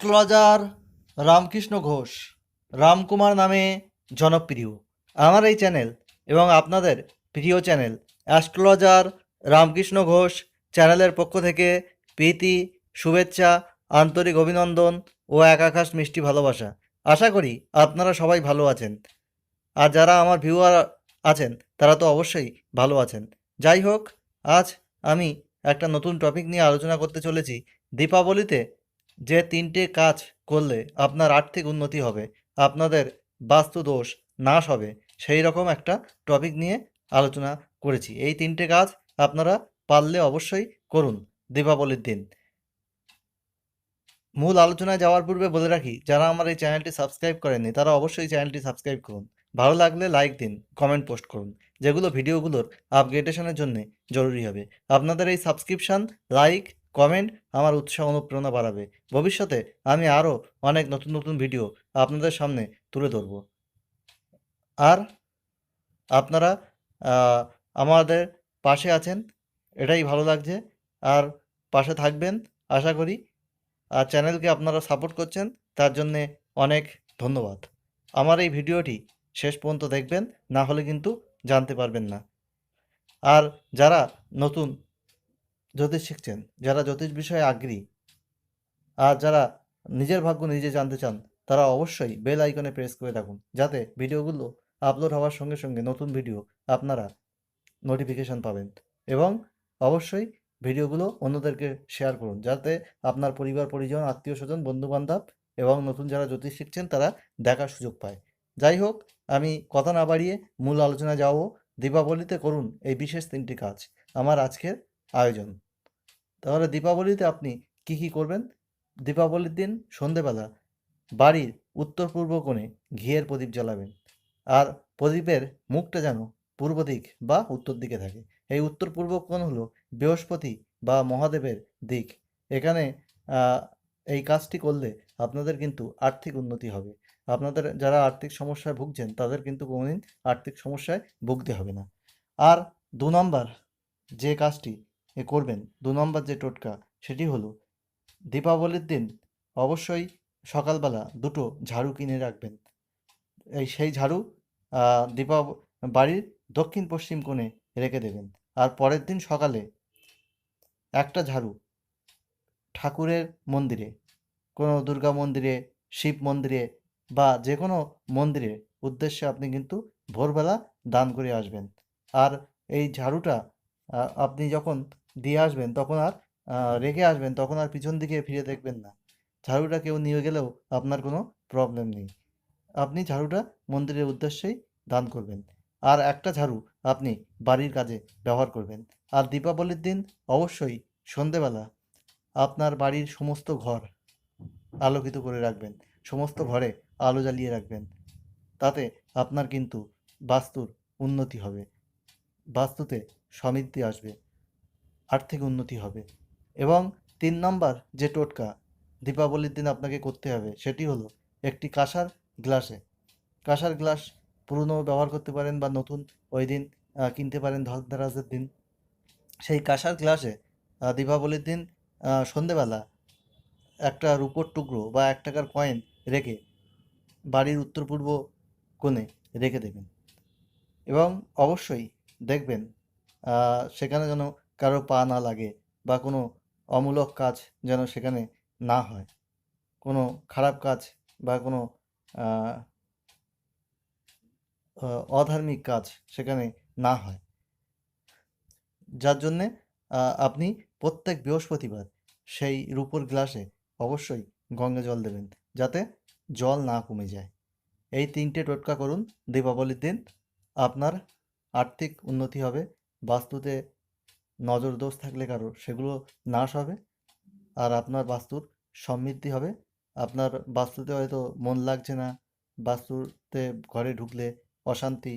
Astrologer Ramakrishna Ghosh, Ramkumar নামে জনপ্রিয়। আমার এই চ্যানেল এবং আপনাদের প্রিয় চ্যানেল অ্যাস্ট্রোলজার রামকৃষ্ণ ঘোষ চ্যানেলের পক্ষ থেকে প্রীতি, শুভেচ্ছা, আন্তরিক অভিনন্দন ও এক আকাশ মিষ্টি ভালোবাসা। আশা করি আপনারা সবাই ভালো আছেন। আর যারা আমার ভিউয়ার আছেন, তারা তো অবশ্যই ভালো আছেন। যাই হোক, আজ আমি একটা নতুন টপিক নিয়ে আলোচনা করতে চলেছি। দীপাবলিতে যে তিনটে কাজ করলে আপনার আর্থিক উন্নতি হবে, আপনাদের বাস্তু দোষ নাশ হবে, সেই রকম একটা টপিক নিয়ে আলোচনা করেছি। এই তিনটে কাজ আপনারা পারলে অবশ্যই করুন দীপাবলির দিন। মূল আলোচনায় যাওয়ার পূর্বে বলে রাখি, যারা আমার এই চ্যানেলটি সাবস্ক্রাইব করেননি, তারা অবশ্যই চ্যানেলটি সাবস্ক্রাইব করুন। ভালো লাগলে লাইক দিন কমেন্ট পোস্ট করুন, যেগুলো ভিডিওগুলোর আপগ্রেডেশনের জন্য জরুরি হবে। আপনাদের এই সাবস্ক্রিপশান লাইক কমেন্ট আমার উৎসাহ অনুপ্রেরণা বাড়াবে। ভবিষ্যতে আমি আরও অনেক নতুন নতুন ভিডিও আপনাদের সামনে তুলে ধরব। আর আপনারা আমাদের পাশে আছেন, এটাই ভালো লাগছে। আর পাশে থাকবেন, আশা করি। আর চ্যানেলকে আপনারা সাপোর্ট করছেন, তার জন্যে অনেক ধন্যবাদ। আমার এই ভিডিওটি শেষ পর্যন্ত দেখবেন, না হলে কিন্তু জানতে পারবেন না। আর যারা নতুন জ্যোতিষ শিখছেন, যারা জ্যোতিষ বিষয়ে আগ্রহী আর যারা নিজের ভাগ্য নিজে জানতে চান, তারা অবশ্যই বেল আইকনে প্রেস করে রাখুন যাতে ভিডিওগুলো আপলোড হওয়ার সঙ্গে সঙ্গে নতুন ভিডিও আপনারা নোটিফিকেশন পাবেন এবং অবশ্যই ভিডিওগুলো অন্যদেরকে শেয়ার করুন, যাতে আপনার পরিবার, পরিজন, আত্মীয় স্বজন, বন্ধুবান্ধব এবং নতুন যারা জ্যোতিষ শিখছেন, তারা দেখার সুযোগ পায়। যাই হোক, আমি কথা না বাড়িয়ে মূল আলোচনা যাব। দীপাবলিতে করুন এই বিশেষ তিনটি কাজ। আমার আজকের আয়োজন। তাহলে দীপাবলিতে আপনি কি কি করবেন? দীপাবলির দিন সন্ধেবেলা বাড়ির উত্তর পূর্ব কোণে ঘিয়ের প্রদীপ জ্বালাবেন। আর প্রদীপের মুখটা যেন পূর্ব দিক বা উত্তর দিকে থাকে। এই উত্তর পূর্ব কোণ হলো বৃহস্পতি বা মহাদেবের দিক। এখানে এই কাজটি করলে আপনাদের কিন্তু আর্থিক উন্নতি হবে। আপনাদের যারা আর্থিক সমস্যায় ভুগছেন, তাদের কিন্তু কোনোদিন আর্থিক সমস্যায় ভুগতে হবে না। আর দু নম্বর যে কাজটি এ করবেন। দু নম্বর যে টোটকা, সেটি হলো দীপাবলির দিন অবশ্যই সকালবেলা দুটো ঝাড়ু কিনে রাখবেন। এই সেই ঝাড়ু দীপা বাড়ির দক্ষিণ পশ্চিম কোণে রেখে দেবেন। আর পরের দিন সকালে একটা ঝাড়ু ঠাকুরের মন্দিরে, কোনো দুর্গা মন্দিরে, শিব মন্দিরে বা যে কোনো মন্দিরে উদ্দেশ্যে আপনি কিন্তু ভোরবেলা দান করে আসবেন। আর এই ঝাড়ুটা আপনি যখন দিয়ে আসবেন, তখন আর রেখে আসবেন, তখন আর পিছন দিকে ফিরে দেখবেন না। ঝাড়ুটা কেউ নিয়ে গেলেও আপনার কোনো প্রবলেম নেই। আপনি ঝাড়ুটা মন্দিরের উদ্দেশ্যেই দান করবেন। আর একটা ঝাড়ু আপনি বাড়ির কাজে ব্যবহার করবেন। আর দীপাবলির দিন অবশ্যই সন্ধেবেলা আপনার বাড়ির সমস্ত ঘর আলোকিত করে রাখবেন। সমস্ত ঘরে আলো জ্বালিয়ে রাখবেন। তাতে আপনার কিন্তু বাস্তুর উন্নতি হবে। বাস্তুতে সমৃদ্ধি আসবে, আর্থিক উন্নতি হবে। এবং তিন নম্বর যে টোটকা দীপাবলির দিন আপনাকে করতে হবে, সেটি হলো একটি কাঁসার গ্লাসে। কাঁসার গ্লাস পুরনো ব্যবহার করতে পারেন বা নতুন ওই দিন কিনতে পারেন ধনতেরাসের দিন। সেই কাঁসার গ্লাসে দীপাবলির দিন সন্ধেবেলা একটা রূপোর টুকরো বা এক টাকার কয়েন রেখে বাড়ির উত্তর পূর্ব কোণে রেখে দেবেন। এবং অবশ্যই দেখবেন সেখানে যেন কারও পা না লাগে বা কোনো অমূলক কাজ যেন সেখানে না হয়। কোনো খারাপ কাজ বা কোনো অধার্মিক কাজ সেখানে না হয়। যার জন্যে আপনি প্রত্যেক বৃহস্পতিবার সেই রূপোর গ্লাসে অবশ্যই গঙ্গা জল দেবেন যাতে জল না কমে যায়। এই তিনটে টোটকা করুন। দীপাবলির দিন আপনার আর্থিক উন্নতি হবে বাস্তুতে নজর দোষ থাকলে কারও, সেগুলো নাশ হবে আর আপনার বাস্তুর সমৃদ্ধি হবে। আপনার বাস্তুতে হয়তো মন লাগছে না, বাস্তুতে ঘরে ঢুকলে অশান্তি,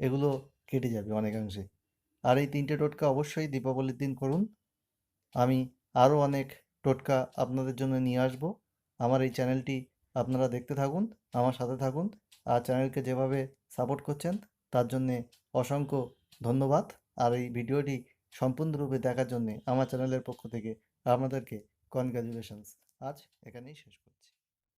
এগুলো কেটে যাবে অনেকাংশে। আর এই তিনটে টোটকা অবশ্যই দীপাবলির দিন করুন। আমি আরও অনেক টোটকা আপনাদের জন্য নিয়ে আসব। আমার এই চ্যানেলটি আপনারা দেখতে থাকুন, আমার সাথে থাকুন। আর চ্যানেলকে যেভাবে সাপোর্ট করছেন, তার জন্যে অসংখ্য ধন্যবাদ। আর এই ভিডিওটি সম্পূর্ণরূপে দেখার জন্য আমার চ্যানেলের পক্ষ থেকে আপনাদেরকে কনগ্রাচুলেশনস আজ এখানেই শেষ করছি।